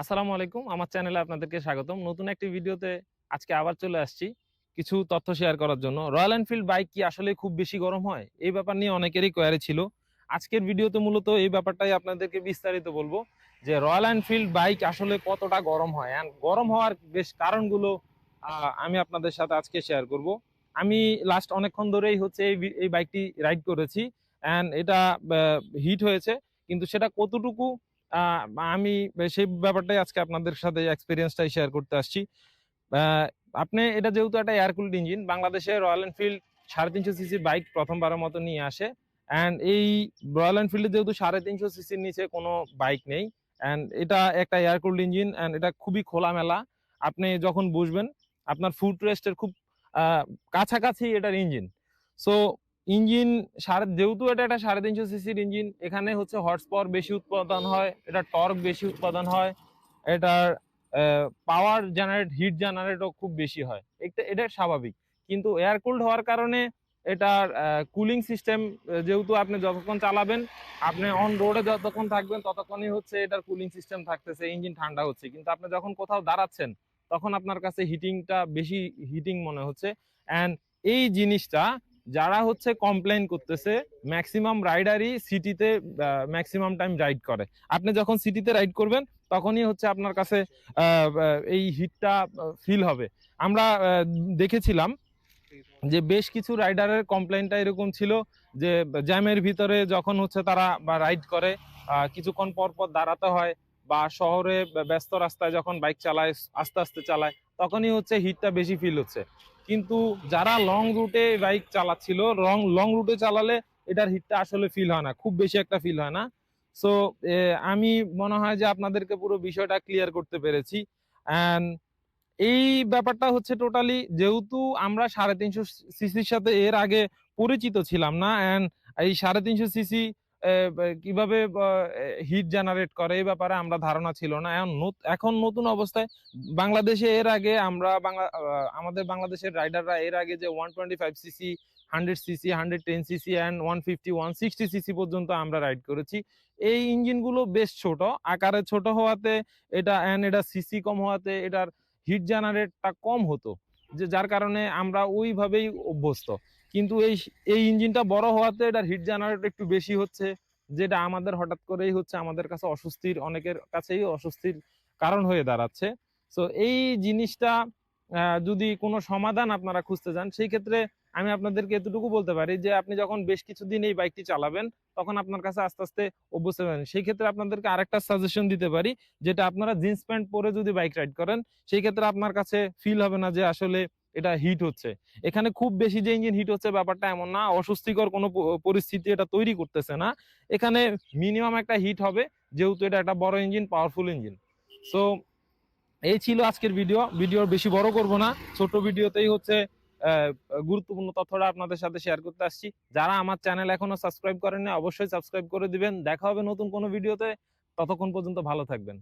আসসালামু আলাইকুম। আমার চ্যানেলে আপনাদেরকে স্বাগতম। নতুন একটি ভিডিওতে আজকে আবার চলে আসছি কিছু তথ্য শেয়ার করার জন্য। রয়্যাল এনফিল্ড বাইক কি আসলে খুব বেশি গরম হয়? এই ব্যাপার নিয়ে অনেকেরই কোয়ারি ছিল। আজকের ভিডিওতে মূলত এই ব্যাপারটাই আপনাদেরকে বিস্তারিত বলব যে রয়্যাল এনফিল্ড বাইক আসলে কতটা গরম হয় অ্যান্ড গরম হওয়ার বেশ কারণগুলো আমি আপনাদের সাথে আজকে শেয়ার করব। আমি লাস্ট অনেকক্ষণ ধরেই হচ্ছে এই এই বাইকটি রাইড করেছি অ্যান্ড এটা হিট হয়েছে। কিন্তু সেটা কতটুকু আমি সেই ব্যাপারটাই আজকে আপনাদের সাথে এক্সপিরিয়েন্সটাই শেয়ার করতে আসছি। আপনি এটা যেহেতু একটা এয়ার কুলড ইঞ্জিন বাংলাদেশে রয়্যাল এনফিল্ড সাড়ে তিনশো সিসির বাইক প্রথমবারের মতো নিয়ে আসে। অ্যান্ড এই রয়্যাল এনফিল্ডে যেহেতু সাড়ে তিনশো সিসির নিচে কোনো বাইক নেই। অ্যান্ড এটা একটা এয়ার কুলড ইঞ্জিন অ্যান্ড এটা খুবই খোলামেলা। আপনি যখন বসবেন, আপনার ফুট রেস্টের খুব কাছাকাছি এটার ইঞ্জিন সো ইঞ্জিন সাড়ে, যেহেতু এটা একটা সাড়ে তিনশো সিসির ইঞ্জিন, এখানে হচ্ছে হর্স পাওয়ার বেশি উৎপাদন হয়, এটা টর্ক বেশি উৎপাদন হয়, এটার পাওয়ার জেনারেট হিট জেনারেটও খুব বেশি হয়। এটা এটা স্বাভাবিক। কিন্তু এয়ার কুলড হওয়ার কারণে এটার কুলিং সিস্টেম যেহেতু আপনি যতক্ষণ চালাবেন, আপনি অন রোডে যতক্ষণ থাকবেন, ততক্ষণই হচ্ছে এটার কুলিং সিস্টেম থাকতেছে, ইঞ্জিন ঠান্ডা হচ্ছে। কিন্তু আপনি যখন কোথাও দাঁড়াচ্ছেন, তখন আপনার কাছে হিটিংটা বেশি হিটিং মনে হচ্ছে। অ্যান্ড এই জিনিসটা যারা হচ্ছে কমপ্লেন করতেছে ম্যাক্সিমাম রাইডারই সিটিতে ম্যাক্সিমাম টাইম রাইড করে। আপনি যখন সিটিতে রাইড করবেন, তখনই হচ্ছে আপনার কাছে এই হিটটা ফিল হবে। আমরা দেখেছিলাম যে বেশ কিছু রাইডারের কমপ্লেনটা এরকম ছিল যে জ্যামের ভিতরে যখন হচ্ছে তারা বা রাইড করে কিছুক্ষণ পর পর দাঁড়াতে হয় বা শহরে ব্যস্ত রাস্তায় যখন বাইক চালায়, আস্তে আস্তে চালায়, তখনই হচ্ছে হিটটা বেশি ফিল হচ্ছে। কিন্তু যারা লং রুটে বাইক চালাচ্ছিল লং লং রুটে চালালে এটার হিটটা আসলে ফিল হয় না, খুব বেশি একটা ফিল হয় না। সো আমি মনে হয় যে আপনাদেরকে পুরো বিষয়টা ক্লিয়ার করতে পেরেছি। অ্যান্ড এই ব্যাপারটা হচ্ছে টোটালি যেহেতু আমরা সাড়ে তিনশো সিসির সাথে এর আগে পরিচিত ছিলাম না অ্যান্ড এই সাড়ে তিনশো সিসি কীভাবে হিট জেনারেট করে এই ব্যাপারে আমরা ধারণা ছিল না। এখন এখন নতুন অবস্থায় বাংলাদেশে এর আগে আমরা বাংলা আমাদের বাংলাদেশের রাইডাররা এর আগে যে one twenty five CC hundred CC hundred ten CC and one fifty one sixty CC পর্যন্ত আমরা রাইড করেছি। এই ইঞ্জিনগুলো বেশ ছোট, আকারে ছোট হওয়াতে এটা অ্যান্ড এটা সিসি কম হওয়াতে এটার হিট জেনারেটটা কম হতো, যে যার কারণে আমরা ওইভাবেই অভ্যস্ত। কিন্তু এই এই ইঞ্জিনটা বড় হওয়াতে এটার হিট জেনারেট একটু বেশি হচ্ছে, যেটা আমাদের হঠাৎ করেই হচ্ছে আমাদের কাছে অস্বস্তির, অনেকের কাছেই অস্বস্তির কারণ হয়ে দাঁড়াচ্ছে। তো এই জিনিসটা যদি কোনো সমাধান আপনারা খুঁজতে যান, সেই ক্ষেত্রে আমি আপনাদেরকে এতটুকু বলতে পারি যে, আপনি যখন বেশ কিছুদিন এই বাইকটি চালাবেন, তখন আপনার কাছে আস্তে আস্তে অভ্যস্ত হবেন সেই ক্ষেত্রে আপনাদেরকে আরেকটা সাজেশন দিতে পারি, যেটা আপনারা জিন্স প্যান্ট পরে যদি বাইক রাইড করেন, সেই ক্ষেত্রে আপনার কাছে ফিল হবে না যে, আসলে এটা হিট হচ্ছে। এখানে খুব বেশি যে ইঞ্জিন হিট হচ্ছে, ব্যাপারটা এমন না, অস্বস্তিকর কোনো পরিস্থিতি এটা তৈরি করতেছে না। এখানে মিনিমাম একটা হিট হবে, যেহেতু এটা একটা বড় ইঞ্জিন পাওয়ারফুল ইঞ্জিন সো এই ছিল আজকের ভিডিও ভিডিও বেশি বড় করব না। ছোট ভিডিওতেই হচ্ছে গুরুত্বপূর্ণ তথ্যটা আপনাদের সাথে শেয়ার করতে আসছি। যারা আমার চ্যানেল এখনও সাবস্ক্রাইব করেননি, অবশ্যই সাবস্ক্রাইব করে দিবেন। দেখা হবে নতুন কোনো ভিডিওতে ততক্ষণ পর্যন্ত ভালো থাকবেন।